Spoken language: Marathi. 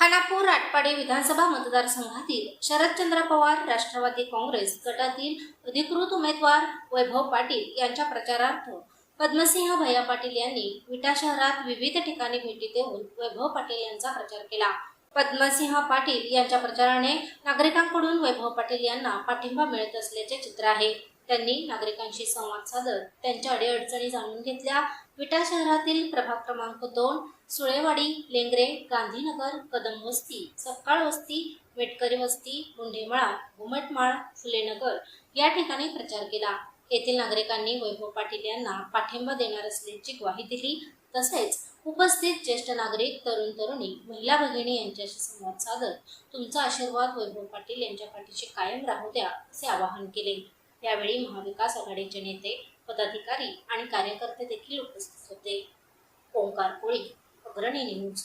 विधानसभा मतदारसंघातील शरदचंद्र पवार राष्ट्रवादी काँग्रेस गटातील अधिकृत उमेदवार वैभव पाटील यांच्या प्रचारार्थ पद्मसिंह भैया पाटील यांनी विटा शहरात विविध ठिकाणी भेटी देऊन वैभव पाटील यांचा प्रचार केला. पद्मसिंह पाटील यांच्या प्रचाराने नागरिकांकडून वैभव पाटील यांना पाठिंबा मिळत असल्याचे चित्र आहे. त्यांनी नागरिकांशी संवाद साधत त्यांच्या अडीअडचणी जाणून घेतल्या. विटा शहरातील प्रभाग क्रमांक दोन सुळेवाडी लेंगरे गांधीनगर कदम वस्ती सकाळ वस्ती मेटकरी वस्ती गुंडेमळा घुमटमाळ फुलेनगर या ठिकाणी प्रचार केला. येथील नागरिकांनी वैभव पाटील यांना पाठिंबा देणार असल्याची ग्वाही दिली. तसेच उपस्थित ज्येष्ठ नागरिक तरुण तरुणी महिला भगिनी यांच्याशी संवाद साधत तुमचा आशीर्वाद वैभव पाटील यांच्या पाठीशी कायम राहू द्या असे आवाहन केले. यावेळी महाविकास आघाडीचे नेते पदाधिकारी आणि कार्यकर्ते देखील उपस्थित होते. ओंकार कोळी अग्रणी न्यूज.